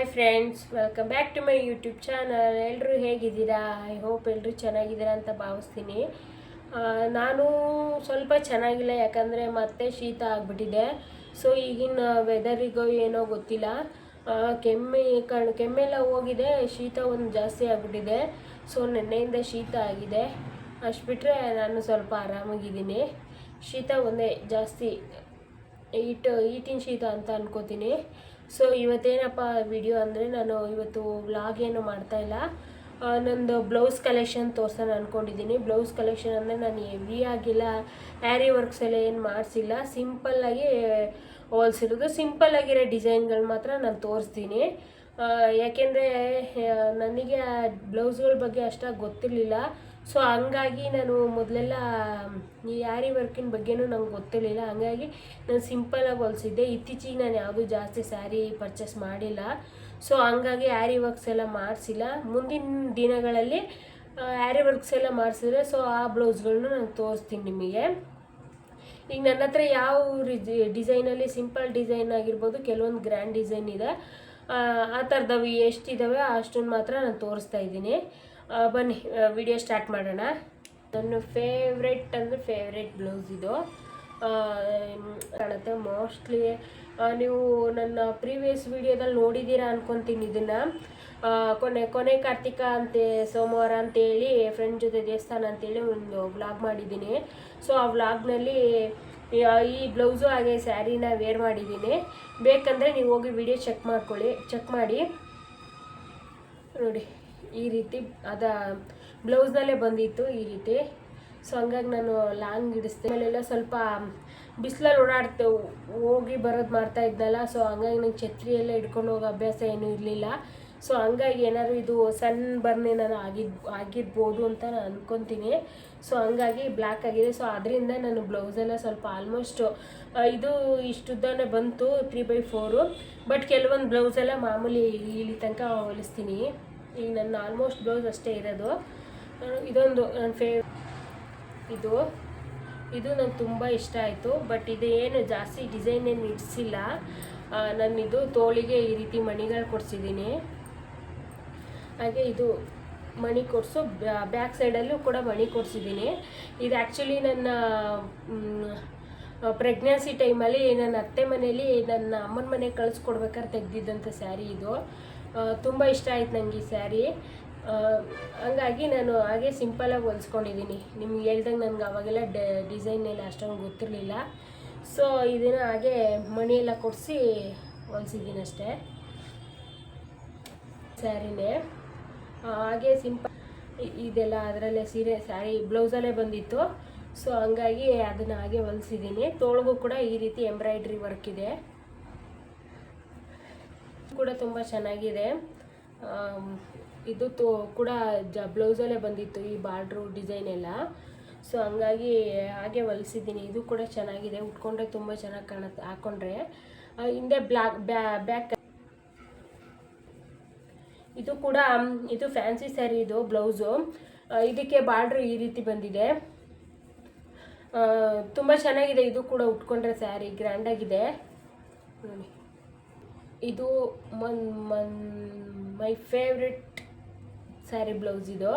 Hi friends welcome back to my YouTube channel ಎಲ್ಲರೂ ಹೇಗಿದ್ದೀರಾ? I hope ಎಲ್ಲರೂ ಚೆನ್ನಾಗಿದ್ದೀರಾ ಅಂತ ಭಾವಿಸ್ತೀನಿ. ನಾನು ಸ್ವಲ್ಪ ಚೆನ್ನಾಗಿಲ್ಲ, ಯಾಕಂದರೆ ಮತ್ತೆ ಶೀತ ಆಗಿಬಿಟ್ಟಿದೆ. ಸೊ ಈಗಿನ ವೆದರಿಗೋ ಏನೋ ಗೊತ್ತಿಲ್ಲ. ಕೆಮ್ಮೆ, ಕಣ್, ಕೆಮ್ಮೆಲ್ಲ ಹೋಗಿದೆ, ಶೀತ ಒಂದು ಜಾಸ್ತಿ ಆಗಿಬಿಟ್ಟಿದೆ. ಸೊ ನೆನ್ನೆಯಿಂದ ಶೀತ ಆಗಿದೆ. ಅಷ್ಟು ಬಿಟ್ಟರೆ ನಾನು ಸ್ವಲ್ಪ ಆರಾಮಾಗಿದ್ದೀನಿ. ಶೀತ ಒಂದೇ ಜಾಸ್ತಿ ಈಟ್ ಈಟಿನ ಶೀತ ಅಂತ ಅನ್ಕೋತೀನಿ. ಸೊ ಇವತ್ತೇನಪ್ಪ ವಿಡಿಯೋ ಅಂದರೆ ನಾನು ಇವತ್ತು ವ್ಲಾಗ್ ಏನು ಮಾಡ್ತಾ ಇಲ್ಲ. ನಂದು ಬ್ಲೌಸ್ ಕಲೆಕ್ಷನ್ ತೋರ್ಸೋಣ ಅಂದ್ಕೊಂಡಿದ್ದೀನಿ ಬ್ಲೌಸ್ ಕಲೆಕ್ಷನ್ ಅಂದರೆ ನಾನು ಹೆವಿ ಆಗಿಲ್ಲ ಹ್ಯಾರಿ ವರ್ಕ್ಸ್ ಎಲ್ಲ ಏನು ಮಾಡಿಸಿಲ್ಲ. ಸಿಂಪಲ್ಲಾಗಿ ಹೋಲ್ಸಿರೋದು. ಸಿಂಪಲ್ ಆಗಿರೋ ಡಿಸೈನ್ಗಳು ಮಾತ್ರ ನಾನು ತೋರಿಸ್ತೀನಿ. ಯಾಕೆಂದರೆ ನನಗೆ ಬ್ಲೌಸ್ಗಳ ಬಗ್ಗೆ ಅಷ್ಟಾಗಿ ಗೊತ್ತಿರಲಿಲ್ಲ. ಸೊ ಹಂಗಾಗಿ ನಾನು ಮೊದಲೆಲ್ಲ ಈ ಯಾರಿ ವರ್ಕಿನ ಬಗ್ಗೆನೂ ನಂಗೆ ಗೊತ್ತಿರಲಿಲ್ಲ. ಹಂಗಾಗಿ ನಾನು ಸಿಂಪಲಾಗಿ ಹೊಲಿಸಿದ್ದೆ. ಇತ್ತೀಚೆಗೆ ನಾನು ಯಾವುದೂ ಜಾಸ್ತಿ ಸ್ಯಾರಿ ಪರ್ಚೇಸ್ ಮಾಡಿಲ್ಲ. ಸೊ ಹಂಗಾಗಿ ಯಾರಿ ವರ್ಕ್ಸ್ ಎಲ್ಲ ಮಾಡಿಸಿಲ್ಲ. ಮುಂದಿನ ದಿನಗಳಲ್ಲಿ ಯಾರಿ ವರ್ಕ್ಸ್ ಎಲ್ಲ ಮಾಡಿಸಿದ್ರೆ ಸೊ ಆ ಬ್ಲೌಸ್ಗಳನ್ನ ನಾನು ತೋರಿಸ್ತೀನಿ ನಿಮಗೆ. ಈಗ ನನ್ನ ಹತ್ರ ಯಾವ ಡಿಸೈನಲ್ಲಿ ಸಿಂಪಲ್ ಡಿಸೈನ್ ಆಗಿರ್ಬೋದು ಕೆಲವೊಂದು ಗ್ರ್ಯಾಂಡ್ ಡಿಸೈನ್ ಇದೆ. ಆ, ಥರದವು ಎಷ್ಟಿದ್ದಾವೆ ಅಷ್ಟನ್ನು ಮಾತ್ರ ನಾನು ತೋರಿಸ್ತಾ ಇದ್ದೀನಿ. ಬನ್ನಿ ವಿಡಿಯೋ ಸ್ಟಾರ್ಟ್ ಮಾಡೋಣ. ನನ್ನ ಫೇವ್ರೆಟ್ ಅಂದರೆ ಫೇವ್ರೆಟ್ ಬ್ಲೌಸ್ ಇದು. ಕಾಣುತ್ತೆ. ಮೋಸ್ಟ್ಲಿ ನೀವು ನನ್ನ ಪ್ರೀವಿಯಸ್ ವಿಡಿಯೋದಲ್ಲಿ ನೋಡಿದ್ದೀರಾ ಅನ್ಕೊತೀನಿ ಇದನ್ನು. ಕೊನೆ ಕೊನೆ ಕಾರ್ತಿಕ ಅಂತೆ, ಸೋಮವಾರ ಅಂತೇಳಿ ಫ್ರೆಂಡ್ ಜೊತೆ ದೇವಸ್ಥಾನ ಅಂತೇಳಿ ಒಂದು ವ್ಲಾಗ್ ಮಾಡಿದ್ದೀನಿ. ಸೊ ಆ ವ್ಲಾಗ್ನಲ್ಲಿ ಈ ಬ್ಲೌಸು ಹಾಗೆ ಸ್ಯಾರಿನ ವೇರ್ ಮಾಡಿದ್ದೀನಿ. ಬೇಕಂದರೆ ನೀವು ಹೋಗಿ ವಿಡಿಯೋ ಚೆಕ್ ಮಾಡ್ಕೊಳ್ಳಿ ಚೆಕ್ ಮಾಡಿ. ನೋಡಿ. ಈ ರೀತಿ ಅದ ಬ್ಲೌಸ್ನಲ್ಲೇ ಬಂದಿತ್ತು ಈ ರೀತಿ. ಸೊ ಹಂಗಾಗಿ ನಾನು ಲಾಂಗ್ ಹಿಡಿಸ್ದೆ. ಆಮೇಲೆಲ್ಲ ಸ್ವಲ್ಪ ಬಿಸಿಲಲ್ಲಿ ಓಡಾಡ್ತೆ ಹೋಗಿ ಬರೋದು ಮಾಡ್ತಾ ಇದ್ನಲ್ಲ ಸೊ ಹಂಗಾಗಿ ನಂಗೆ ಛತ್ರಿ ಎಲ್ಲ ಹಿಡ್ಕೊಂಡು ಹೋಗೋ ಅಭ್ಯಾಸ ಏನೂ ಇರಲಿಲ್ಲ. ಸೊ ಹಂಗಾಗಿ ಏನಾದ್ರು ಇದು ಸಣ್ಣ ಬರ್ನ್ ನಾನು ಆಗಿದ್, ಆಗಿರ್ಬೋದು ಅಂತ ನಾನು ಅಂದ್ಕೊತೀನಿ ಸೊ ಹಂಗಾಗಿ ಬ್ಲ್ಯಾಕ್ ಆಗಿದೆ. ಸೊ ಅದರಿಂದ ನಾನು ಬ್ಲೌಸೆಲ್ಲ ಸ್ವಲ್ಪ ಆಲ್ಮೋಸ್ಟ್ ಇದು ಇಷ್ಟುದ್ದಾನೆ ಬಂತು, ತ್ರೀ ಬೈ ಫೋರು. ಬಟ್ ಕೆಲವೊಂದು ಬ್ಲೌಸೆಲ್ಲ ಮಾಮೂಲಿ ಇಲ್ಲಿ ತನಕ ಹೊಲಿಸ್ತೀನಿ. ಈಗ ನನ್ನ ಆಲ್ಮೋಸ್ಟ್ ಬ್ಲೌಸ್ ಅಷ್ಟೇ ಇರೋದು. ಇದೊಂದು ನನ್ನ ಫೇವ್ ಇದು. ಇದು ನಂಗೆ ತುಂಬ ಇಷ್ಟ ಆಯಿತು. ಬಟ್ ಇದು ಏನು ಜಾಸ್ತಿ ಡಿಸೈನ್ ಏನು ಇಡಿಸಿಲ್ಲ. ನಾನು ಇದು ತೋಳಿಗೆ ಈ ರೀತಿ ಮಣಿಗಳು ಕೊಡಿಸಿದ್ದೀನಿ ಹಾಗೆ ಇದು ಮಣಿ ಕೊಡಿಸು ಬ್ಯಾಕ್ ಸೈಡಲ್ಲೂ ಕೂಡ ಮಣಿ ಕೊಡಿಸಿದ್ದೀನಿ ಇದು ಆ್ಯಕ್ಚುಲಿ ನನ್ನ ಪ್ರೆಗ್ನೆನ್ಸಿ ಟೈಮಲ್ಲಿ ನನ್ನ ಅತ್ತೆ ಮನೇಲಿ ನನ್ನ ಅಮ್ಮನ ಮನೆಗೆ ಕಳಿಸ್ಕೊಡ್ಬೇಕಾದ್ರೆ ತೆಗೆದಿದ್ದಂಥ ಸ್ಯಾರಿ ಇದು. ತುಂಬ ಇಷ್ಟ ಆಯ್ತು ನನಗೆ ಈ ಸ್ಯಾರಿ. ಹಂಗಾಗಿ ನಾನು ಹಾಗೆ ಸಿಂಪಲಾಗಿ ಹೊಲ್ಸ್ಕೊಂಡಿದ್ದೀನಿ ನಿಮ್ಗೆ ಹೇಳ್ದಂಗೆ ನನಗೆ ಅವಾಗೆಲ್ಲ ಡಿಸೈನ್ ಎಲ್ಲ ಅಷ್ಟೊಂದು ಗೊತ್ತಿರಲಿಲ್ಲ. ಸೊ ಇದನ್ನು ಹಾಗೆ ಮಣಿಯೆಲ್ಲ ಕೊಡಿಸಿ ಹೊಲ್ಸಿದ್ದೀನಿ ಅಷ್ಟೇ. ಸ್ಯಾರಿನೇ. ಹಾಗೆ ಸಿಂಪಲ್ ಇದೆಲ್ಲ ಅದರಲ್ಲೇ ಸೀರೆ, ಸ್ಯಾರಿ, ಬ್ಲೌಸಲ್ಲೇ ಬಂದಿತ್ತು. ಸೊ ಹಂಗಾಗಿ ಅದನ್ನು ಹಾಗೆ ಹೊಲಿಸಿದ್ದೀನಿ ತೋಳ್ಗೂ ಕೂಡ ಈ ರೀತಿ ಎಂಬ್ರಾಯ್ಡ್ರಿ ವರ್ಕ್ ಇದೆ. ಕೂಡ ತುಂಬ ಚೆನ್ನಾಗಿದೆ. ಇದು ತೋ ಕೂಡ ಜ ಬ್ಲೌಸಲ್ಲೇ ಬಂದಿತ್ತು ಈ ಬಾರ್ಡ್ರು ಡಿಸೈನ್ ಎಲ್ಲ. ಸೊ ಹಂಗಾಗಿ ಹಾಗೆ ಹೊಲಿಸಿದ್ದೀನಿ. ಇದು ಕೂಡ ಚೆನ್ನಾಗಿದೆ. ಉಟ್ಕೊಂಡ್ರೆ ತುಂಬ ಚೆನ್ನಾಗಿ ಕಾಣುತ್ತೆ ಹಾಕ್ಕೊಂಡ್ರೆ ಆ, ಹಿಂದೆ ಬ್ಲಾಕ್ ಬ್ಯಾಕ್ ಇದು ಕೂಡ ಇದು ಫ್ಯಾನ್ಸಿ ಸ್ಯಾರಿ ಇದು ಬ್ಲೌಸು ಇದಕ್ಕೆ ಬಾರ್ಡ್ರು ಈ ರೀತಿ ಬಂದಿದೆ. ತುಂಬ ಚೆನ್ನಾಗಿದೆ. ಇದು ಕೂಡ ಉಟ್ಕೊಂಡ್ರೆ ಸ್ಯಾರಿ ಗ್ರ್ಯಾಂಡಾಗಿದೆ. ನೋಡಿ. ಇದು ಮನ್ ಮನ್, ಮೈ ಫೇವ್ರೆಟ್ ಸ್ಯಾರಿ ಬ್ಲೌಸ್ ಇದು.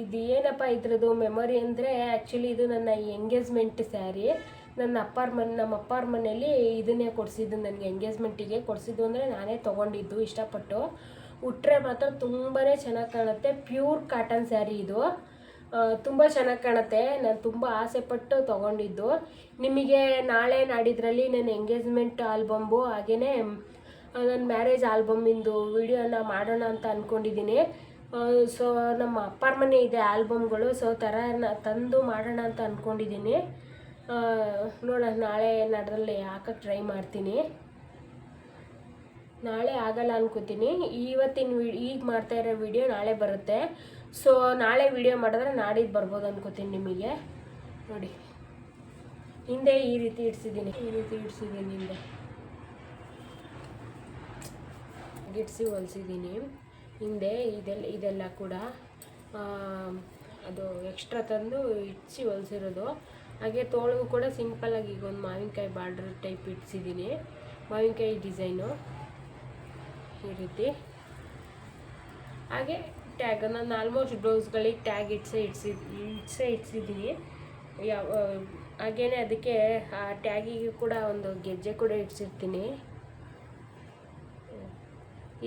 ಇದು ಏನಪ್ಪ ಇದ್ರದ್ದು ಮೆಮೊರಿ ಅಂದರೆ ಆ್ಯಕ್ಚುಲಿ ಇದು ನನ್ನ ಎಂಗೇಜ್ಮೆಂಟ್ ಸ್ಯಾರಿ. ನನ್ನ ಅಪ್ಪಾರ ಮನೆ, ನಮ್ಮ ಅಪ್ಪಾರ ಮನೇಲಿ ಇದನ್ನೇ ಕೊಡಿಸಿದ್ದು, ನನಗೆ ಎಂಗೇಜ್ಮೆಂಟಿಗೆ ಕೊಡಿಸಿದ್ದು ಅಂದರೆ ನಾನೇ ತೊಗೊಂಡಿದ್ದು, ಇಷ್ಟಪಟ್ಟು. ಉಟ್ಟರೆ ಮಾತ್ರ ತುಂಬಾ ಚೆನ್ನಾಗಿ ಕಾಣುತ್ತೆ. ಪ್ಯೂರ್ ಕಾಟನ್ ಸ್ಯಾರಿ ಇದು. ತುಂಬ ಚೆನ್ನಾಗಿ ಕಾಣುತ್ತೆ. ನಾನು ತುಂಬ ಆಸೆಪಟ್ಟು ತೊಗೊಂಡಿದ್ದು. ನಿಮಗೆ ನಾಳೆ ನಾಡಿದ್ರಲ್ಲಿ ನನ್ನ ಎಂಗೇಜ್ಮೆಂಟ್ ಆಲ್ಬಮ್ಮು ಹಾಗೆಯೇ ನನ್ನ ಮ್ಯಾರೇಜ್ ಆಲ್ಬಮ್ಮಿಂದು ವಿಡಿಯೋನ ಮಾಡೋಣ ಅಂತ ಅಂದ್ಕೊಂಡಿದ್ದೀನಿ ಸೊ ನಮ್ಮ ಅಪ್ಪಾರ ಮನೆ ಇದೆ ಆಲ್ಬಮ್ಗಳು ಸೊ ಥರ ತಂದು ಮಾಡೋಣ ಅಂತ ಅಂದ್ಕೊಂಡಿದ್ದೀನಿ ನೋಡೋಣ, ನಾಳೆ ನಾಡ್ರಲ್ಲಿ ಹಾಕಕ್ಕೆ ಟ್ರೈ ಮಾಡ್ತೀನಿ. ನಾಳೆ ಆಗಲ್ಲ ಅನ್ಕೋತೀನಿ. ಇವತ್ತಿನ ವಿ, ಈಗ ಮಾಡ್ತಾ ಇರೋ ವಿಡಿಯೋ ನಾಳೆ ಬರುತ್ತೆ. ಸೊ ನಾಳೆ ವಿಡಿಯೋ ಮಾಡಿದ್ರೆ ನಾಡಿದ್ದು ಬರ್ಬೋದು ಅನ್ಕೋತೀನಿ ನಿಮಗೆ. ನೋಡಿ. ಹಿಂದೆ ಈ ರೀತಿ ಇಡ್ಸಿದ್ದೀನಿ. ಈ ರೀತಿ ಇಡ್ಸಿದ್ದೀನಿ ಹಿಂದೆ. ಗಿಡ್ಸಿ ಹೊಲಿಸಿದ್ದೀನಿ. ಹಿಂದೆ ಇದೆಲ್ಲ ಇದೆಲ್ಲ ಕೂಡ ಅದು ಎಕ್ಸ್ಟ್ರಾ ತಂದು ಇಡ್ಸಿ ಹೊಲಿಸಿರೋದು. ಹಾಗೆ ತೋಳಿಗೂ ಕೂಡ ಸಿಂಪಲ್ಲಾಗಿ ಈಗ ಒಂದು ಮಾವಿನಕಾಯಿ ಬಾರ್ಡ್ರ್ ಟೈಪ್ ಇಡ್ಸಿದ್ದೀನಿ. ಮಾವಿನಕಾಯಿ ಡಿಸೈನು ಈ ರೀತಿ. ಹಾಗೆ ಟ್ಯಾಗ್ ನಾನು ಆಲ್ಮೋಸ್ಟ್ ಬ್ಲೌಸ್ಗಳಿಗೆ ಟ್ಯಾಗ್ ಇಟ್ಸೇ ಇಡ್ಸಿ ಇಟ್ಸೇ ಇಡ್ಸಿದ್ದೀನಿ ಯಾವ ಹಾಗೇನೆ ಅದಕ್ಕೆ ಆ ಟ್ಯಾಗಿಗೆ ಕೂಡ ಒಂದು ಗೆಜ್ಜೆ ಕೂಡ ಇಟ್ಸಿರ್ತೀನಿ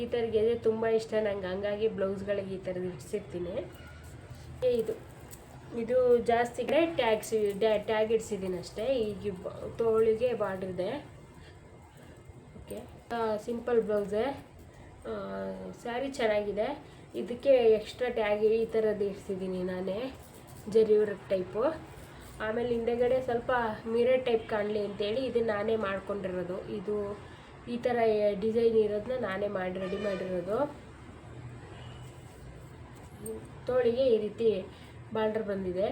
ಈ ಥರ ಗೆಜ್ಜೆ ತುಂಬ ಇಷ್ಟ ನಂಗೆ, ಹಂಗಾಗಿ ಬ್ಲೌಸ್ಗಳಿಗೆ ಈ ಥರದ್ದು ಇಟ್ಸಿರ್ತೀನಿ ಇದು ಇದು ಜಾಸ್ತಿ ಟ್ಯಾಗ್ಸ್ ಟ್ಯಾಗ್ ಇಡ್ಸಿದ್ದೀನಿ ಅಷ್ಟೇ. ಈಗ ತೋಳಿಗೆ ಬಾರ್ಡ್ರಿದೆ ಓಕೆ ಸಿಂಪಲ್ ಬ್ಲೌಸೇ. ಸ್ಯಾರಿ ಚೆನ್ನಾಗಿದೆ. ಇದಕ್ಕೆ ಎಕ್ಸ್ಟ್ರಾ ಟ್ಯಾಗ್ ಈ ಥರದ್ದು ಇಡ್ಸಿದ್ದೀನಿ ನಾನೇ, ಜರಿ ವರ್ಕ್ ಟೈಪು ಆಮೇಲೆ ಹಿಂದೆಗಡೆ ಸ್ವಲ್ಪ ಮಿರರ್ ಟೈಪ್ ಕಾಣಲಿ ಅಂತೇಳಿ ಇದು ನಾನೇ ಮಾಡ್ಕೊಂಡಿರೋದು. ಇದು ಈ ಥರ ಡಿಸೈನ್ ಇರೋದನ್ನ ನಾನೇ ಮಾಡಿ ರೆಡಿ ಮಾಡಿರೋದು. ತೋಳಿಗೆ ಈ ರೀತಿ ಬಾಂಡ್ರ್ ಬಂದಿದೆ.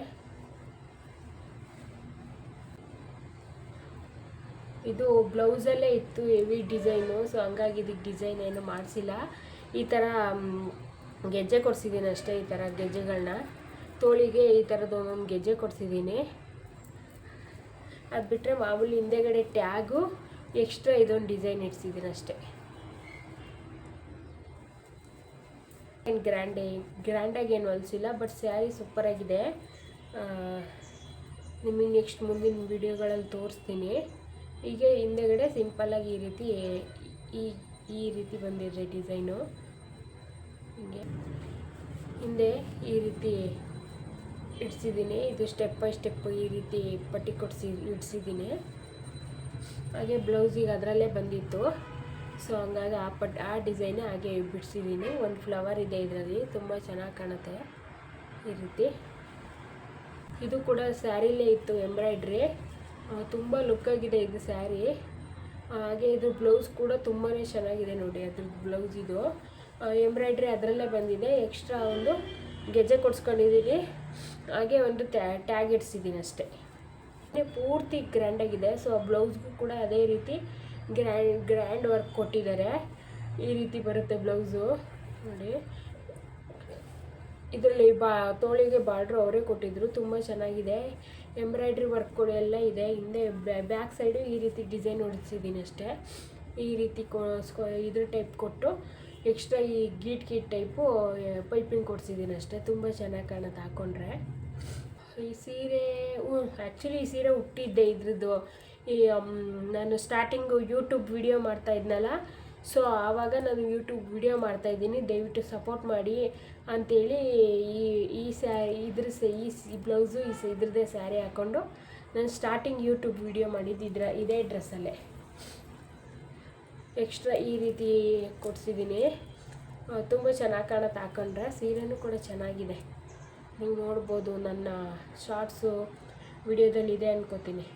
ಇದು ಬ್ಲೌಸಲ್ಲೇ ಇತ್ತು ಹೆವಿ ಡಿಸೈನು, ಸೊ ಹಂಗಾಗಿ ಇದಕ್ಕೆ ಡಿಸೈನ್ ಏನು ಮಾಡಿಸಿಲ್ಲ. ಈ ಥರ ಗೆಜ್ಜೆ ಕೊಡಿಸಿದ್ದೀನಿ ಅಷ್ಟೇ ಈ ಥರ ಗೆಜ್ಜೆಗಳನ್ನ ತೋಳಿಗೆ ಈ ಥರದ್ದು ಒಂದೊಂದು ಗೆಜ್ಜೆ ಕೊಡಿಸಿದ್ದೀನಿ ಅದು ಬಿಟ್ಟರೆ ಮಾಮೂಲಿ ಹಿಂದೆಗಡೆ ಟ್ಯಾಗು, ಎಕ್ಸ್ಟ್ರಾ ಇದೊಂದು ಡಿಸೈನ್ ಇಡ್ಸಿದ್ದೀನಿ ಅಷ್ಟೇ. ಏನು ಗ್ರ್ಯಾಂಡೇ, ಗ್ರ್ಯಾಂಡಾಗಿ ಏನು ಹೊಲಿಸಿಲ್ಲ, ಬಟ್ ಸ್ಯಾರಿ ಸೂಪರಾಗಿದೆ. ನಿಮಗೆ ನೆಕ್ಸ್ಟ್ ಮುಂದಿನ ವಿಡಿಯೋಗಳಲ್ಲಿ ತೋರಿಸ್ತೀನಿ. ಹೀಗೆ ಹಿಂದೆಗಡೆ ಸಿಂಪಲ್ಲಾಗಿ ಈ ರೀತಿ ಈ ಈ ರೀತಿ ಬಂದಿದೆ ಡಿಸೈನು ಹಿಂಗೆ ಹಿಂದೆ ಈ ರೀತಿ ಇಡ್ಸಿದ್ದೀನಿ. ಇದು ಸ್ಟೆಪ್ ಬೈ ಸ್ಟೆಪ್ ಈ ರೀತಿ ಪಟ್ಟಿ ಕೊಡಿಸಿ, ಇಡ್ಸಿದ್ದೀನಿ. ಹಾಗೆ ಬ್ಲೌಸಿಗೆ ಅದರಲ್ಲೇ ಬಂದಿತ್ತು. ಸೊ ಹಂಗಾಗಿ ಆ ಪಟ್, ಆ ಡಿಸೈನ್ ಹಾಗೆ ಬಿಡಿಸಿದ್ದೀನಿ. ಒಂದು ಫ್ಲವರ್ ಇದೆ ಇದರಲ್ಲಿ. ತುಂಬ ಚೆನ್ನಾಗಿ ಕಾಣುತ್ತೆ ಈ ರೀತಿ. ಇದು ಕೂಡ ಸ್ಯಾರಿಲೇ ಇತ್ತು ಎಂಬ್ರಾಯ್ಡ್ರಿ ತುಂಬ ಲುಕ್ಕಾಗಿದೆ ಇದು ಸ್ಯಾರಿ ಹಾಗೆ ಇದು ಬ್ಲೌಸ್ ಕೂಡ ತುಂಬಾ ಚೆನ್ನಾಗಿದೆ ನೋಡಿ ಅದ್ರ ಬ್ಲೌಸ್ ಇದು. ಎಂಬ್ರಾಯ್ಡ್ರಿ ಅದರಲ್ಲೇ ಬಂದಿದೆ. ಎಕ್ಸ್ಟ್ರಾ ಒಂದು ಗೆಜ್ಜೆ ಕೊಡ್ಸ್ಕೊಂಡಿದ್ದೀನಿ ಹಾಗೆ ಒಂದು ಟ್ಯಾಗ್ ಇಡ್ಸಿದ್ದೀನಿ ಅಷ್ಟೇ. ಪೂರ್ತಿ ಗ್ರ್ಯಾಂಡಾಗಿದೆ ಸೊ ಆ ಬ್ಲೌಸ್ಗೂ ಕೂಡ ಅದೇ ರೀತಿ ಗ್ರ್ಯಾಂಡ್ ಗ್ರ್ಯಾಂಡ್ ವರ್ಕ್ ಕೊಟ್ಟಿದ್ದಾರೆ. ಈ ರೀತಿ ಬರುತ್ತೆ ಬ್ಲೌಸು ನೋಡಿ. ಇದರಲ್ಲಿ ಬಾ, ತೋಳಿಗೆ ಬಾರ್ಡ್ರು ಅವರೇ ಕೊಟ್ಟಿದ್ರು. ತುಂಬ ಚೆನ್ನಾಗಿದೆ. ಎಂಬ್ರಾಯ್ಡ್ರಿ ವರ್ಕ್ಗಳು ಎಲ್ಲ ಇದೆ. ಹಿಂದೆ ಬ್ಯಾಕ್ ಸೈಡು ಈ ರೀತಿ ಡಿಸೈನ್ ಹೊಡಿಸಿದ್ದೀನಿ ಅಷ್ಟೇ. ಈ ರೀತಿ ಕೊ ಇದ್ರ ಟೈಪ್ ಕೊಟ್ಟು ಎಕ್ಸ್ಟ್ರಾ ಈ ಗೀಟ್ ಗೀಟ್ ಟೈಪು ಪೈಪಿಂಗ್ ಕೊಡಿಸಿದ್ದೀನಿ ಅಷ್ಟೇ. ತುಂಬ ಚೆನ್ನಾಗಿ ಕಾಣುತ್ತೆ ಹಾಕ್ಕೊಂಡ್ರೆ ಈ ಸೀರೆ ಆ್ಯಕ್ಚುಲಿ ಈ ಸೀರೆ ಹುಟ್ಟಿದ್ದೆ ಇದ್ರದ್ದು. ಈ ನಾನು ಸ್ಟಾರ್ಟಿಂಗು ಯೂಟ್ಯೂಬ್ ವಿಡಿಯೋ ಮಾಡ್ತಾ ಇದ್ನಲ್ಲ ಸೊ ಆವಾಗ ನಾನು ಯೂಟ್ಯೂಬ್ ವಿಡಿಯೋ ಮಾಡ್ತಾ ಇದ್ದೀನಿ. ದಯವಿಟ್ಟು ಸಪೋರ್ಟ್ ಮಾಡಿ ಅಂಥೇಳಿ ಈ ಈ ಸ್ಯಾರಿ ಇದ್ರ ಈ ಬ್ಲೌಸು ಈ ಇದ್ರದ್ದೇ ಸ್ಯಾರಿ ಹಾಕ್ಕೊಂಡು ನಾನು ಸ್ಟಾರ್ಟಿಂಗ್ ಯೂಟ್ಯೂಬ್ ವಿಡಿಯೋ ಮಾಡಿದ್ದು ಇದ್ರ, ಇದೇ ಡ್ರೆಸ್ಸಲ್ಲೇ ಎಕ್ಸ್ಟ್ರಾ ಈ ರೀತಿ ಕೊಡಿಸಿದ್ದೀನಿ. ತುಂಬ ಚೆನ್ನಾಗಿ ಕಾಣುತ್ತೆ ಹಾಕೊಂಡ್ರೆ ಸೀರೆನೂ ಕೂಡ ಚೆನ್ನಾಗಿದೆ. ನೀವು ನೋಡ್ಬೋದು ನನ್ನ ಶಾರ್ಟ್ಸು ವಿಡಿಯೋದಲ್ಲಿ ಇದೆ ಅನ್ಕೋತೀನಿ.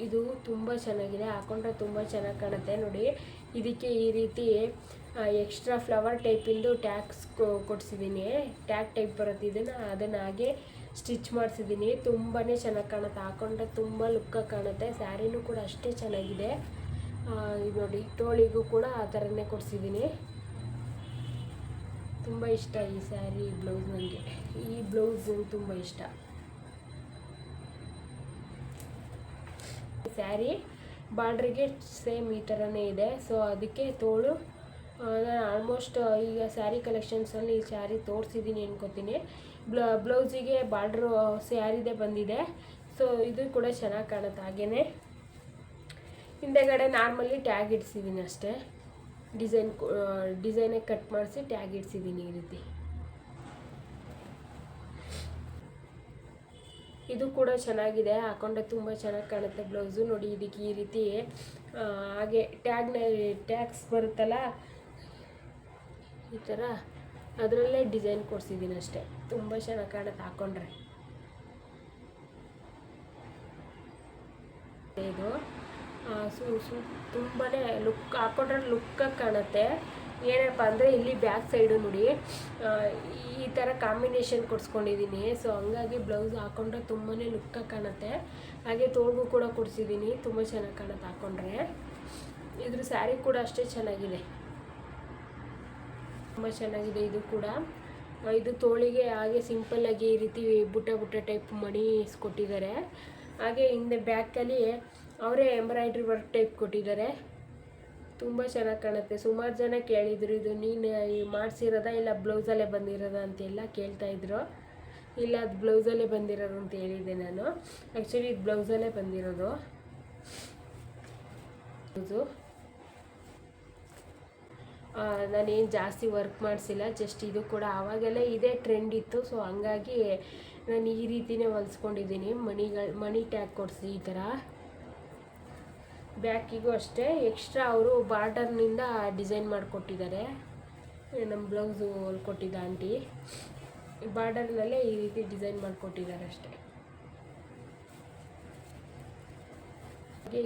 ಇದು- ತುಂಬ ಚೆನ್ನಾಗಿದೆ. ಹಾಕೊಂಡ್ರೆ ತುಂಬ ಚೆನ್ನಾಗಿ ಕಾಣುತ್ತೆ. ನೋಡಿ, ಇದಕ್ಕೆ ಈ ರೀತಿ ಎಕ್ಸ್ಟ್ರಾ ಫ್ಲವರ್ ಟೈಪಿಂದು ಟ್ಯಾಕ್ಸ್ ಕೊಡಿಸಿದ್ದೀನಿ ಟ್ಯಾಕ್ ಟೈಪ್ ಬರುತ್ತೆ ಇದನ್ನು. ಅದನ್ನು ಹಾಗೆ ಸ್ಟಿಚ್ ಮಾಡಿಸಿದ್ದೀನಿ ತುಂಬಾ ಚೆನ್ನಾಗಿ ಕಾಣುತ್ತೆ. ಹಾಕೊಂಡ್ರೆ ತುಂಬ ಲುಕ್ಕಾಗಿ ಕಾಣುತ್ತೆ. ಸ್ಯಾರಿನೂ ಕೂಡ ಅಷ್ಟೇ ಚೆನ್ನಾಗಿದೆ. ಇದು ನೋಡಿ, ತೋಳಿಗೂ ಕೂಡ ಆ ಥರನೇ ಕೊಡಿಸಿದ್ದೀನಿ ತುಂಬ ಇಷ್ಟ ಈ ಸ್ಯಾರಿ ಬ್ಲೌಸ್ ನನಗೆ ಈ ಬ್ಲೌಸ್ ತುಂಬ ಇಷ್ಟ. ಸ್ಯಾರಿ. ಬಾರ್ಡ್ರಿಗೆ ಸೇಮ್ ಈ ಥರನೇ ಇದೆ. ಸೊ ಅದಕ್ಕೆ ತೋಳು ನಾನು ಆಲ್ಮೋಸ್ಟ್ ಈಗ ಸ್ಯಾರಿ ಕಲೆಕ್ಷನ್ಸಲ್ಲಿ ಈ ಸ್ಯಾರಿ ತೋರಿಸಿದ್ದೀನಿ ಅನ್ಕೋತೀನಿ. ಬ್ಲ, ಬ್ಲೌಸಿಗೆ ಬಾರ್ಡ್ರು ಸ್ಯಾರಿದೆ ಬಂದಿದೆ. ಸೊ ಇದು ಕೂಡ ಚೆನ್ನಾಗಿ ಕಾಣುತ್ತೆ ಹಾಗೆಯೇ ಹಿಂದೆಗಡೆ ನಾರ್ಮಲಿ ಟ್ಯಾಗ್ ಇಡ್ಸಿದ್ದೀನಿ ಅಷ್ಟೇ. ಡಿಸೈನ್ ಡಿಸೈನೇ ಕಟ್ ಮಾಡಿಸಿ ಟ್ಯಾಗ್ ಇಡ್ಸಿದ್ದೀನಿ ಈ ರೀತಿ. ಇದು ಕೂಡ ಚೆನ್ನಾಗಿದೆ. ಹಾಕೊಂಡ್ರೆ ತುಂಬ ಚೆನ್ನಾಗಿ ಕಾಣುತ್ತೆ ಬ್ಲೌಸು. ನೋಡಿ, ಇದಕ್ಕೆ ಈ ರೀತಿ ಹಾಗೆ ಟ್ಯಾಗ್ನ ಟ್ಯಾಗ್ಸ್ ಬರುತ್ತಲ್ಲ? ಈ ಥರ ಅದರಲ್ಲೇ ಡಿಸೈನ್ ಕೊಡ್ಸಿದ್ದೀನಿ ಅಷ್ಟೇ. ತುಂಬ ಚೆನ್ನಾಗಿ ಕಾಣುತ್ತೆ ಹಾಕೊಂಡ್ರೆ. ಇದು ಸು ತುಂಬಾ ಲುಕ್, ಹಾಕೊಂಡ್ರೆ ಲುಕ್ಕಾಗಿ ಕಾಣುತ್ತೆ. ಏನಪ್ಪ ಅಂದರೆ ಇಲ್ಲಿ ಬ್ಯಾಕ್ ಸೈಡು ನೋಡಿ ಈ ಥರ ಕಾಂಬಿನೇಷನ್ ಕೊಡಿಸ್ಕೊಂಡಿದ್ದೀನಿ ಸೊ ಹಂಗಾಗಿ ಬ್ಲೌಸ್ ಹಾಕೊಂಡ್ರೆ ತುಂಬಾ ಲುಕ್ಕಾಗಿ ಕಾಣುತ್ತೆ. ಹಾಗೆ ತೋಳ್ಗೂ ಕೂಡ ಕೊಡಿಸಿದ್ದೀನಿ ತುಂಬ ಚೆನ್ನಾಗಿ ಕಾಣುತ್ತೆ ಹಾಕೊಂಡ್ರೆ. ಇದ್ರ ಸ್ಯಾರಿ ಕೂಡ ಅಷ್ಟೇ ಚೆನ್ನಾಗಿದೆ. ತುಂಬ ಚೆನ್ನಾಗಿದೆ ಇದು ಕೂಡ. ಇದು ತೋಳಿಗೆ ಹಾಗೆ ಸಿಂಪಲ್ಲಾಗಿ ಈ ರೀತಿ ಬುಟ್ಟ ಬುಟ್ಟ ಟೈಪ್ ಮಣಿ ಕೊಟ್ಟಿದ್ದಾರೆ. ಹಾಗೆ ಹಿಂದೆ ಬ್ಯಾಕಲ್ಲಿ ಅವರೇ ಎಂಬ್ರಾಯ್ಡ್ರಿ ವರ್ಕ್ ಟೈಪ್ ಕೊಟ್ಟಿದ್ದಾರೆ. ತುಂಬ ಚೆನ್ನಾಗಿ ಕಾಣುತ್ತೆ. ಸುಮಾರು ಜನ ಕೇಳಿದರು, ಇದು ನೀನು ಮಾಡಿಸಿರೋದಾ ಇಲ್ಲ ಬ್ಲೌಸಲ್ಲೇ ಬಂದಿರೋದಾ? ಅಂತೆಲ್ಲ ಕೇಳ್ತಾಯಿದ್ರು ಇಲ್ಲ, ಅದು ಬ್ಲೌಸಲ್ಲೇ ಬಂದಿರೋದು ಅಂತ ಹೇಳಿದ್ದೆ ನಾನು. ಆ್ಯಕ್ಚುಲಿ ಇದು ಬ್ಲೌಸಲ್ಲೇ ಬಂದಿರೋದು. ಬ್ಲೌಸು ನಾನೇನು ಜಾಸ್ತಿ ವರ್ಕ್ ಮಾಡಿಸಿಲ್ಲ, ಜಸ್ಟ್ ಇದು ಕೂಡ ಆವಾಗೆಲ್ಲ ಇದೇ ಟ್ರೆಂಡ್ ಇತ್ತು. ಸೊ, ಹಂಗಾಗಿ ನಾನು ಈ ರೀತಿಯೇ ಹೊಲಿಸ್ಕೊಂಡಿದ್ದೀನಿ. ಮಣಿಗಳು, ಮಣಿ ಟ್ಯಾಗ್ ಕೊಡಿಸಿ ಈ ಥರ ಬ್ಯಾಕಿಗೂ ಅಷ್ಟೇ. ಎಕ್ಸ್ಟ್ರಾ ಅವರು ಬಾರ್ಡರ್ನಿಂದ ಡಿಸೈನ್ ಮಾಡಿಕೊಟ್ಟಿದ್ದಾರೆ. ನಮ್ಮ ಬ್ಲೌಸು ಹೊಲ್ಕೊಟ್ಟಿದ್ದ ಆಂಟಿ. ಬಾರ್ಡರ್ನಲ್ಲೇ ಈ ರೀತಿ ಡಿಸೈನ್ ಮಾಡಿಕೊಟ್ಟಿದ್ದಾರೆ ಅಷ್ಟೇ.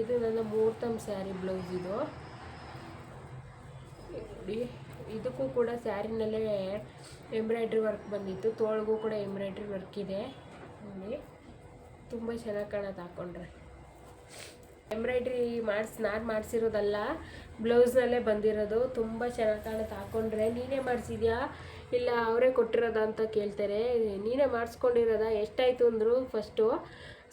ಇದು ನನ್ನ ಮೂರ್ತಮ್ ಸ್ಯಾರಿ ಬ್ಲೌಸ್ ಇದು. ನೋಡಿ. ಇದಕ್ಕೂ ಕೂಡ ಸ್ಯಾರಿನಲ್ಲೇ ಎಂಬ್ರಾಯ್ಡ್ರಿ ವರ್ಕ್ ಬಂದಿತ್ತು. ತೋಳಿಗೂ ಕೂಡ ಎಂಬ್ರಾಯ್ಡ್ರಿ ವರ್ಕ್ ಇದೆ. ನೋಡಿ. ತುಂಬ ಚೆನ್ನಾಗಿ ಕಾಣೋದು ಹಾಕ್ಕೊಂಡ್ರೆ ಎಂಬ್ರಾಯ್ಡ್ರಿ ಮಾಡಿಸ್, ನಾನು ಮಾಡಿಸಿರೋದಲ್ಲ, ಬ್ಲೌಸ್ನಲ್ಲೇ ಬಂದಿರೋದು, ತುಂಬ ಚೆನ್ನಾಗಿ ಕಾಣುತ್ತೆ. ಹಾಕ್ಕೊಂಡ್ರೆ ನೀನೇ ಮಾಡಿಸಿದ್ಯಾ? ಇಲ್ಲ, ಅವರೇ ಕೊಟ್ಟಿರೋದ ಅಂತ ಕೇಳ್ತಾರೆ. ನೀನೇ ಮಾಡಿಸ್ಕೊಂಡಿರೋದ? ಎಷ್ಟಾಯಿತು ಅಂದರು ಫಸ್ಟು.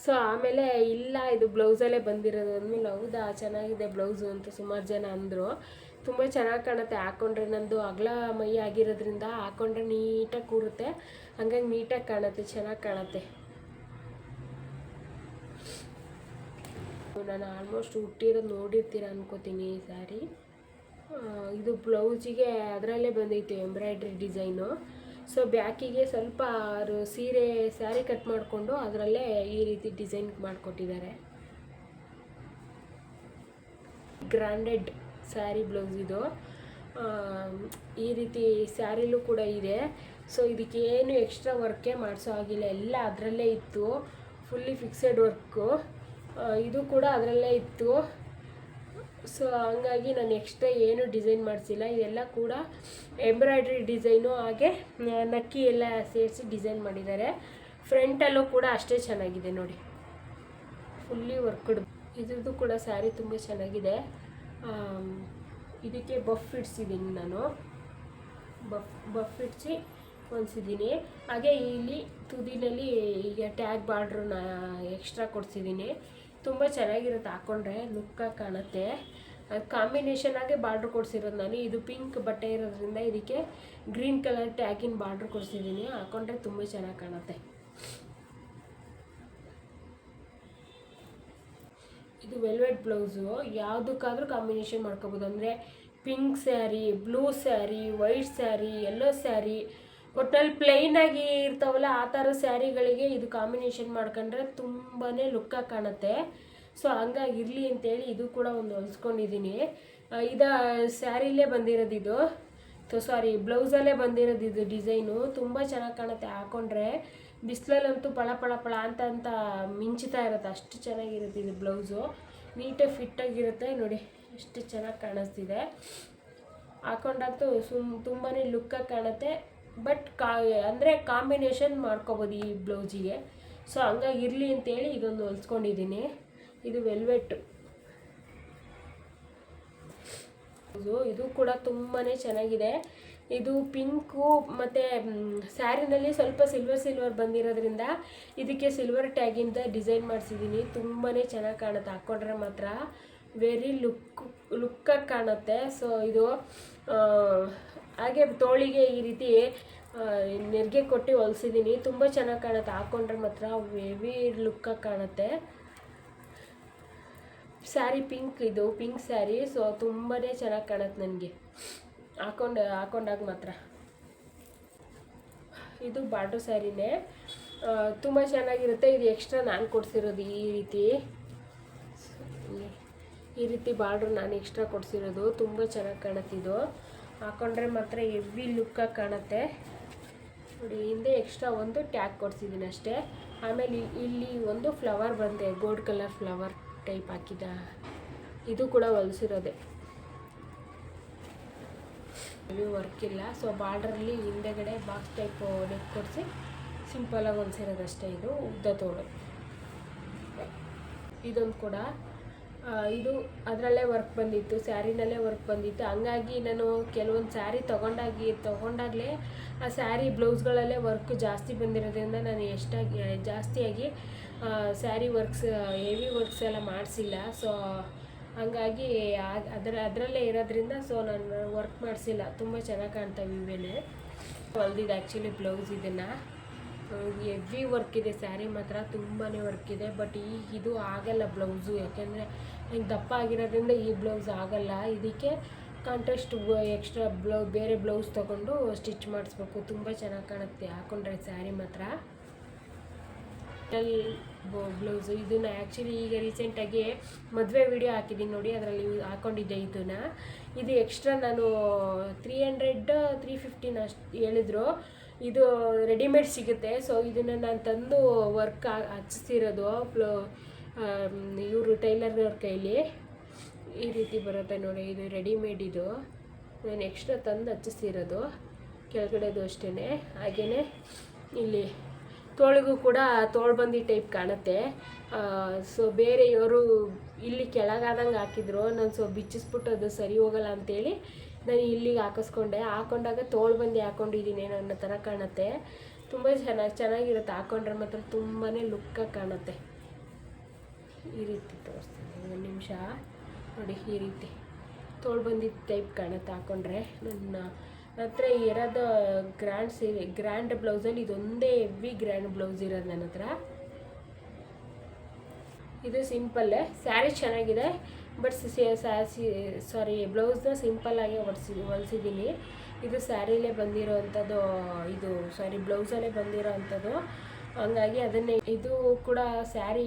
ಸೊ, ಆಮೇಲೆ ಇಲ್ಲ, ಇದು ಬ್ಲೌಸಲ್ಲೇ ಬಂದಿರೋದು ಅಂದಮೇಲೆ, ಹೌದಾ, ಚೆನ್ನಾಗಿದೆ ಬ್ಲೌಸು ಅಂತ ಸುಮಾರು ಜನ ಅಂದರು. ತುಂಬ ಚೆನ್ನಾಗಿ ಕಾಣುತ್ತೆ. ಹಾಕ್ಕೊಂಡ್ರೆ ನಂದು ಅಗಲ ಮೈ ಆಗಿರೋದ್ರಿಂದ ಹಾಕ್ಕೊಂಡ್ರೆ ನೀಟಾಗಿ ಕೂರುತ್ತೆ. ಹಂಗಾಗಿ ನೀಟಾಗಿ ಕಾಣುತ್ತೆ, ಚೆನ್ನಾಗಿ ಕಾಣುತ್ತೆ. ನಾನು ಆಲ್ಮೋಸ್ಟ್ ಹುಟ್ಟಿರೋದು ನೋಡಿರ್ತೀರ ಅನ್ಕೋತೀನಿ ಈ ಸ್ಯಾರಿ ಇದು ಬ್ಲೌಸಿಗೆ ಅದರಲ್ಲೇ ಬಂದಿತ್ತು ಎಂಬ್ರಾಯ್ಡ್ರಿ ಡಿಸೈನು. ಸೊ ಬ್ಯಾಕಿಗೆ ಸ್ವಲ್ಪ ಅವರು ಸೀರೆ ಸ್ಯಾರಿ ಕಟ್ ಮಾಡಿಕೊಂಡು ಅದರಲ್ಲೇ ಈ ರೀತಿ ಡಿಸೈನ್ ಮಾಡಿಕೊಟ್ಟಿದ್ದಾರೆ. ಗ್ರ್ಯಾಂಡೆಡ್ ಸ್ಯಾರಿ ಬ್ಲೌಸ್ ಇದು. ಈ ರೀತಿ ಸ್ಯಾರಿಲೂ ಕೂಡ ಇದೆ. ಸೊ ಇದಕ್ಕೇನು ಎಕ್ಸ್ಟ್ರಾ ವರ್ಕೇ ಮಾಡಿಸೋ ಆಗಿಲ್ಲ ಎಲ್ಲ ಅದರಲ್ಲೇ ಇತ್ತು. ಫುಲ್ಲಿ ಫಿಕ್ಸೆಡ್ ವರ್ಕು ಇದು ಕೂಡ ಅದರಲ್ಲೇ ಇತ್ತು. ಸೊ ಹಂಗಾಗಿ ನಾನು ಎಕ್ಸ್ಟ್ರಾ ಏನು ಡಿಸೈನ್ ಮಾಡಿಸಿಲ್ಲ. ಇದೆಲ್ಲ ಕೂಡ ಎಂಬ್ರಾಯ್ಡ್ರಿ ಡಿಸೈನು ಹಾಗೆ ನಕ್ಕಿ ಎಲ್ಲ ಸೇರಿಸಿ ಡಿಸೈನ್ ಮಾಡಿದ್ದಾರೆ. ಫ್ರಂಟಲ್ಲೂ ಕೂಡ ಅಷ್ಟೇ ಚೆನ್ನಾಗಿದೆ ನೋಡಿ. ಫುಲ್ಲಿ ವರ್ಕ್ಡ್ ಇದ್ರದ್ದು ಕೂಡ ಸ್ಯಾರಿ ತುಂಬ ಚೆನ್ನಾಗಿದೆ. ಇದಕ್ಕೆ ಬಫ್ ಇಡ್ಸಿದ್ದೀನಿ ನಾನು. ಬಫ್ ಬಫ್ ಇಡ್ಸಿ ಹೊಂದಿಸಿದ್ದೀನಿ ಹಾಗೆ ಇಲ್ಲಿ ತುದಿನಲ್ಲಿ ಈಗ ಟ್ಯಾಗ್ ಬಾರ್ಡ್ರನ್ನ ಎಕ್ಸ್ಟ್ರಾ ಕೊಡ್ಸಿದ್ದೀನಿ. ತುಂಬ ಚೆನ್ನಾಗಿರುತ್ತೆ ಹಾಕ್ಕೊಂಡ್ರೆ ಲುಕ್ಕಾಗಿ ಕಾಣುತ್ತೆ. ಕಾಂಬಿನೇಷನ್ ಆಗಿ ಬಾರ್ಡ್ರ್ ಕೊಡಿಸಿರೋದು ನಾನು. ಇದು ಪಿಂಕ್ ಬಟ್ಟೆ ಇರೋದ್ರಿಂದ ಇದಕ್ಕೆ ಗ್ರೀನ್ ಕಲರ್ ಟ್ಯಾಗಿನ ಬಾರ್ಡ್ರ್ ಕೊಡ್ಸಿದ್ದೀನಿ ಹಾಕ್ಕೊಂಡ್ರೆ ತುಂಬ ಚೆನ್ನಾಗಿ ಕಾಣುತ್ತೆ. ಇದು ವೆಲ್ವೆಟ್ ಬ್ಲೌಸು ಯಾವುದಕ್ಕಾದ್ರೂ ಕಾಂಬಿನೇಷನ್ ಮಾಡ್ಕೋಬೋದು. ಅಂದರೆ pink sari blue sari white sari yellow sari ಒಟ್ಟಲ್ಲಿ ಪ್ಲೈನಾಗಿ ಇರ್ತಾವಲ್ಲ ಆ ಥರ ಸ್ಯಾರಿಗಳಿಗೆ ಇದು ಕಾಂಬಿನೇಷನ್ ಮಾಡ್ಕೊಂಡ್ರೆ ತುಂಬಾ ಲುಕ್ಕಾಗಿ ಕಾಣುತ್ತೆ. ಸೊ ಹಂಗಾಗಿ ಇರಲಿ ಅಂತೇಳಿ ಇದು ಕೂಡ ಒಂದು ಹೊಲಿಸ್ಕೊಂಡಿದ್ದೀನಿ ಇದು ಸ್ಯಾರಿಲೇ ಬಂದಿರೋದು ಇದು. ಸೊ ಸಾರಿ ಬ್ಲೌಸಲ್ಲೇ ಬಂದಿರೋದು ಇದು ಡಿಸೈನು ತುಂಬ ಚೆನ್ನಾಗಿ ಕಾಣುತ್ತೆ ಹಾಕೊಂಡ್ರೆ. ಬಿಸಿಲಲ್ಲಂತೂ ಪಳ ಪಳ ಪಳ ಅಂತ ಅಂತ ಮಿಂಚ್ತಾ ಇರುತ್ತೆ. ಅಷ್ಟು ಚೆನ್ನಾಗಿರುತ್ತೆ ಇದು ಬ್ಲೌಸು ನೀಟಾಗಿ ಫಿಟ್ಟಾಗಿರುತ್ತೆ ನೋಡಿ ಎಷ್ಟು ಚೆನ್ನಾಗಿ ಕಾಣಿಸ್ತಿದೆ. ಹಾಕೊಂಡಂತೂ ಸುಮ್ ತುಂಬಾ ಲುಕ್ಕಾಗಿ ಕಾಣುತ್ತೆ. ಬಟ್ ಕಾ, ಅಂದರೆ ಕಾಂಬಿನೇಷನ್ ಮಾಡ್ಕೋಬೋದು ಈ ಬ್ಲೌಸಿಗೆ. ಸೊ ಹಂಗಾಗಿ ಇರಲಿ ಅಂತೇಳಿ ಇದೊಂದು ಹೊಲ್ಸ್ಕೊಂಡಿದ್ದೀನಿ ಇದು ವೆಲ್ವೆಟ್ ಇದು ಕೂಡ ತುಂಬಾ ಚೆನ್ನಾಗಿದೆ. ಇದು ಪಿಂಕು ಮತ್ತು ಸ್ಯಾರಿನಲ್ಲಿ ಸ್ವಲ್ಪ ಸಿಲ್ವರ್ ಸಿಲ್ವರ್ ಬಂದಿರೋದ್ರಿಂದ ಇದಕ್ಕೆ ಸಿಲ್ವರ್ ಟ್ಯಾಗಿಂದ ಡಿಸೈನ್ ಮಾಡಿಸಿದ್ದೀನಿ ತುಂಬಾ ಚೆನ್ನಾಗಿ ಕಾಣುತ್ತೆ. ಹಾಕ್ಕೊಂಡ್ರೆ ಮಾತ್ರ ವೆರಿ ಲುಕ್ ಲುಕ್ಕಾಗಿ ಕಾಣುತ್ತೆ. ಸೊ ಇದು ಹಾಗೆ ತೋಳಿಗೆ ಈ ರೀತಿ ನೆರಿಗೆ ಕೊಟ್ಟು ಹೊಲಿಸಿದ್ದೀನಿ ತುಂಬ ಚೆನ್ನಾಗಿ ಕಾಣುತ್ತೆ. ಹಾಕ್ಕೊಂಡ್ರೆ ಮಾತ್ರ ವೇವಿ ಲುಕ್ಕಾಗಿ ಕಾಣುತ್ತೆ. ಸ್ಯಾರಿ ಪಿಂಕ್ ಇದು ಪಿಂಕ್ ಸ್ಯಾರಿ ಸೊ ತುಂಬಾ ಚೆನ್ನಾಗಿ ಕಾಣುತ್ತೆ ನನಗೆ. ಹಾಕೊಂಡು, ಹಾಕೊಂಡಾಗ ಮಾತ್ರ. ಇದು ಬಾಡ್ರು ಸ್ಯಾರಿನೇ ತುಂಬ ಚೆನ್ನಾಗಿರುತ್ತೆ. ಇದು ಎಕ್ಸ್ಟ್ರಾ ನಾನು ಕೊಡಿಸಿರೋದು ಈ ರೀತಿ. ಈ ರೀತಿ ಬಾರ್ಡ್ರ್ ನಾನು ಎಕ್ಸ್ಟ್ರಾ ಕೊಡಿಸಿರೋದು. ತುಂಬ ಚೆನ್ನಾಗಿ ಕಾಣುತ್ತಿದ್ದು ಹಾಕೊಂಡ್ರೆ ಮಾತ್ರ ಹೆವಿ ಲುಕ್ಕಾಗಿ ಕಾಣುತ್ತೆ. ನೋಡಿ, ಹಿಂದೆ ಎಕ್ಸ್ಟ್ರಾ ಒಂದು ಟ್ಯಾಗ್ ಕೊಡ್ಸಿದ್ದೀನಿ ಅಷ್ಟೇ. ಆಮೇಲೆ ಇಲ್ಲಿ ಒಂದು ಫ್ಲವರ್ ಬಂದೆ ಗೋಲ್ಡ್ ಕಲರ್ ಫ್ಲವರ್ ಟೈಪ್ ಹಾಕಿದ. ಇದು ಕೂಡ ಹೊಲಿಸಿರೋದೆ. ವರ್ಕ್ ಇಲ್ಲ. ಸೊ ಬಾರ್ಡ್ರಲ್ಲಿ ಹಿಂದೆಗಡೆ ಬಾಕ್ಸ್ ಟೈಪ್ ನೆಕ್ ಕೊಡಿಸಿ ಸಿಂಪಲಾಗಿ ಹೊಲಿಸಿರೋದಷ್ಟೇ ಇದು. ಉದ್ದ ತೋಳು. ಇದೊಂದು ಕೂಡ. ಇದು ಅದರಲ್ಲೇ ವರ್ಕ್ ಬಂದಿತ್ತು, ಸ್ಯಾರಿನಲ್ಲೇ ವರ್ಕ್ ಬಂದಿತ್ತು. ಹಂಗಾಗಿ ನಾನು ಕೆಲವೊಂದು ಸ್ಯಾರಿ ತೊಗೊಂಡಾಗಿ, ತೊಗೊಂಡಾಗಲೇ ಆ ಸ್ಯಾರಿ ಬ್ಲೌಸ್ಗಳಲ್ಲೇ ವರ್ಕ್ ಜಾಸ್ತಿ ಬಂದಿರೋದ್ರಿಂದ ನಾನು ಎಷ್ಟಾಗಿ, ಜಾಸ್ತಿಯಾಗಿ ಸ್ಯಾರಿ ವರ್ಕ್ಸ್ ಹೆವಿ ವರ್ಕ್ಸ್ ಎಲ್ಲ ಮಾಡಿಸಿಲ್ಲ. ಸೊ ಹಂಗಾಗಿ ಅದರ, ಅದರಲ್ಲೇ ಇರೋದ್ರಿಂದ ಸೊ ನಾನು ವರ್ಕ್ ಮಾಡಿಸಿಲ್ಲ. ತುಂಬ ಚೆನ್ನಾಗಿ ಕಾಣ್ತವೆ ಇವೇನೆ. ಹೊಲ್ದಿದ್ದು ಆ್ಯಕ್ಚುಲಿ ಬ್ಲೌಸ್ ಇದನ್ನು. ಹೆವಿ ವರ್ಕ್ ಇದೆ, ಸ್ಯಾರಿ ಮಾತ್ರ ತುಂಬಾ ವರ್ಕ್ ಇದೆ. ಬಟ್ ಈಗ ಇದು ಆಗಲ್ಲ ಬ್ಲೌಸು ಯಾಕೆಂದರೆ ಹಿಂಗೆ ದಪ್ಪ ಆಗಿರೋದ್ರಿಂದ ಈ ಬ್ಲೌಸ್ ಆಗಲ್ಲ. ಇದಕ್ಕೆ ಕಾಂಟ್ರಾಸ್ಟ್ ಎಕ್ಸ್ಟ್ರಾ ಬ್ಲೌ ಬೇರೆ ಬ್ಲೌಸ್ ತೊಗೊಂಡು ಸ್ಟಿಚ್ ಮಾಡಿಸ್ಬೇಕು. ತುಂಬ ಚೆನ್ನಾಗಿ ಕಾಣುತ್ತೆ ಹಾಕೊಂಡ್ರೆ ಸ್ಯಾರಿ ಮಾತ್ರ. ಬ್ಲೌಸು ಇದನ್ನು ಆ್ಯಕ್ಚುಲಿ ಈಗ ರೀಸೆಂಟಾಗಿ ಮದುವೆ ವಿಡಿಯೋ ಹಾಕಿದ್ದೀನಿ ನೋಡಿ, ಅದರಲ್ಲಿ ಹಾಕೊಂಡಿದ್ದೆ ಇದನ್ನು. ಇದು ಎಕ್ಸ್ಟ್ರಾ ನಾನು ತ್ರೀ ಹಂಡ್ರೆಡ್ ತ್ರೀ ಫಿಫ್ಟಿನ ಅಷ್ಟು ಹೇಳಿದ್ರು. ಇದು ರೆಡಿಮೇಡ್ ಸಿಗುತ್ತೆ. ಸೊ ಇದನ್ನು ನಾನು ತಂದು ವರ್ಕ್ ಹಚ್ಚಿಸಿರೋದು. ಇವರು ಟೈಲರ್ನವ್ರ ಕೈಲಿ ಈ ರೀತಿ ಬರುತ್ತೆ ನೋಡಿ, ಇದು ರೆಡಿಮೇಡ್ ಇದು. ನಾನು ಎಕ್ಸ್ಟ್ರಾ ತಂದು ಹಚ್ಚಿಸಿರೋದು. ಕೆಳಗಡೆದು ಅಷ್ಟೇ ಹಾಗೆಯೇ ಇಲ್ಲಿ ತೋಳಿಗೂ ಕೂಡ ತೋಳ್ಬಂದಿ ಟೈಪ್ ಕಾಣುತ್ತೆ. ಸೊ ಬೇರೆ ಇವರು ಇಲ್ಲಿ ಕೆಳಗಾದಂಗೆ ಹಾಕಿದ್ರು, ನಾನು ಸೊ ಬಿಚ್ಚಿಸ್ಬಿಟ್ಟು ಅದು ಸರಿ ಹೋಗಲ್ಲ ಅಂತೇಳಿ ನಾನು ಇಲ್ಲಿಗೆ ಹಾಕಿಸ್ಕೊಂಡೆ. ಹಾಕೊಂಡಾಗ ತೋಳ್ಬಂದಿ ಹಾಕೊಂಡಿದ್ದೀನಿ ನನ್ನ ಥರ ಕಾಣುತ್ತೆ. ತುಂಬ ಚೆನ್ನಾಗಿ, ಚೆನ್ನಾಗಿರುತ್ತೆ ಹಾಕೊಂಡ್ರೆ ಮಾತ್ರ ತುಂಬಾ ಲುಕ್ಕಾಗಿ ಕಾಣುತ್ತೆ. ಈ ರೀತಿ ತೋರಿಸ್ತೀನಿ. ಒಂದು ನಿಮಿಷ. ನೋಡಿ, ಈ ರೀತಿ. ತೋಳು ಬಂದಿದ್ದ ಟೈಪ್ ಕಾಣುತ್ತೆ ಹಾಕೊಂಡ್ರೆ. ನನ್ನ ಹತ್ರ ಇರೋದು ಗ್ರ್ಯಾಂಡ್ ಸೀರೆ ಗ್ರ್ಯಾಂಡ್ ಬ್ಲೌಸಲ್ಲಿ ಇದೊಂದೇ ಹೆವಿ ಗ್ರ್ಯಾಂಡ್ ಬ್ಲೌಸ್ ಇರೋದು ನನ್ನ ಹತ್ರ. ಇದು ಸಿಂಪಲ್ಲೇ ಸ್ಯಾರಿ ಚೆನ್ನಾಗಿದೆ ಬಟ್ ಸಾರಿ ಬ್ಲೌಸ್ನ ಸಿಂಪಲ್ಲಾಗಿ ಹೊಡ್ಸಿ ಹೊಲ್ಸಿದ್ದೀನಿ. ಇದು ಸ್ಯಾರಿಲೇ ಬಂದಿರೋ ಅಂಥದ್ದು ಇದು ಸಾರಿ ಬ್ಲೌಸಲ್ಲೇ ಬಂದಿರೋ ಅಂಥದ್ದು ಹಂಗಾಗಿ ಅದನ್ನೇ, ಇದು ಕೂಡ ಸ್ಯಾರಿ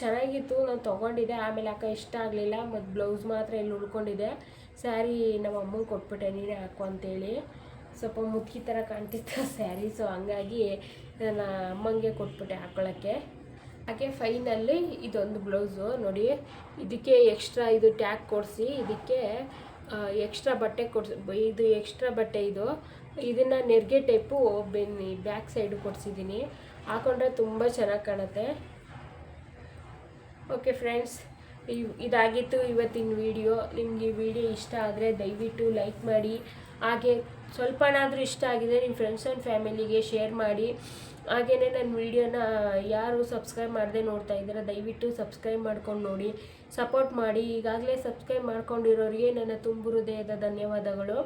ಚೆನ್ನಾಗಿತ್ತು, ನಾನು ತೊಗೊಂಡಿದ್ದೆ. ಆಮೇಲೆ ಅಕ್ಕ ಇಷ್ಟ ಆಗಲಿಲ್ಲ ಮತ್ತು ಬ್ಲೌಸ್ ಮಾತ್ರ ಇಲ್ಲಿ ಉಳ್ಕೊಂಡಿದ್ದೆ ಸ್ಯಾರಿ ನಮ್ಮ ಅಮ್ಮಂಗೆ ಕೊಟ್ಬಿಟ್ಟೆ, ನೀನೇ ಹಾಕು ಅಂತೇಳಿ. ಸ್ವಲ್ಪ ಮುದುಕಿ ಥರ ಕಾಣ್ತಿತ್ತು ಸ್ಯಾರಿ ಸೊ ಹಂಗಾಗಿ ನನ್ನ ಅಮ್ಮಂಗೆ ಕೊಟ್ಬಿಟ್ಟೆ ಹಾಕ್ಕೊಳ್ಳೋಕ್ಕೆ ಹಾಗೆ ಫೈನಲ್ಲಿ ಇದೊಂದು ಬ್ಲೌಸು ನೋಡಿ. ಇದಕ್ಕೆ ಎಕ್ಸ್ಟ್ರಾ ಇದು ಟ್ಯಾಗ್ ಕೊಡಿಸಿ, ಇದಕ್ಕೆ ಎಕ್ಸ್ಟ್ರಾ ಬಟ್ಟೆ ಕೊಡಿಸಿ ಇದು ಎಕ್ಸ್ಟ್ರಾ ಬಟ್ಟೆ ಇದು. ಇದನ್ನು ನೆರಿಗೆ ಟೈಪು ಬೆನ್ನಿ ಬ್ಯಾಕ್ ಸೈಡು ಕೊಡಿಸಿದ್ದೀನಿ. ಹಾಕೊಂಡ್ರೆ ತುಂಬ ಚೆನ್ನಾಗಿ ಕಾಣುತ್ತೆ. ಓಕೆ ಫ್ರೆಂಡ್ಸ್ ಇದಾಗಿತ್ತು ಇವತ್ತಿನ ವಿಡಿಯೋ ನಿಮಗೆ ವಿಡಿಯೋ ಇಷ್ಟ ಆದರೆ ದಯವಿಟ್ಟು ಲೈಕ್ ಮಾಡಿ. ಹಾಗೆ ಸ್ವಲ್ಪನಾದರೂ ಇಷ್ಟ ಆಗಿದೆ ನಿಮ್ಮ ಫ್ರೆಂಡ್ಸ್ ಆ್ಯಂಡ್ ಫ್ಯಾಮಿಲಿಗೆ ಶೇರ್ ಮಾಡಿ. ಹಾಗೆಯೇ ನನ್ನ ವಿಡಿಯೋನ ಯಾರು ಸಬ್ಸ್ಕ್ರೈಬ್ ಮಾಡದೆ ನೋಡ್ತಾ ಇದ್ದೀರಾ, ದಯವಿಟ್ಟು ಸಬ್ಸ್ಕ್ರೈಬ್ ಮಾಡ್ಕೊಂಡು ನೋಡಿ. ಸಪೋರ್ಟ್ ಮಾಡಿ. ಈಗಾಗಲೇ ಸಬ್ಸ್ಕ್ರೈಬ್ ಮಾಡ್ಕೊಂಡಿರೋರಿಗೆ ನನ್ನ ತುಂಬು ಹೃದಯದ ಧನ್ಯವಾದಗಳು.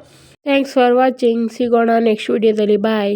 ಥ್ಯಾಂಕ್ಸ್ ಫಾರ್ ವಾಚಿಂಗ್ ಸಿಗೋಣ ನೆಕ್ಸ್ಟ್ ವಿಡಿಯೋದಲ್ಲಿ ಬಾಯ್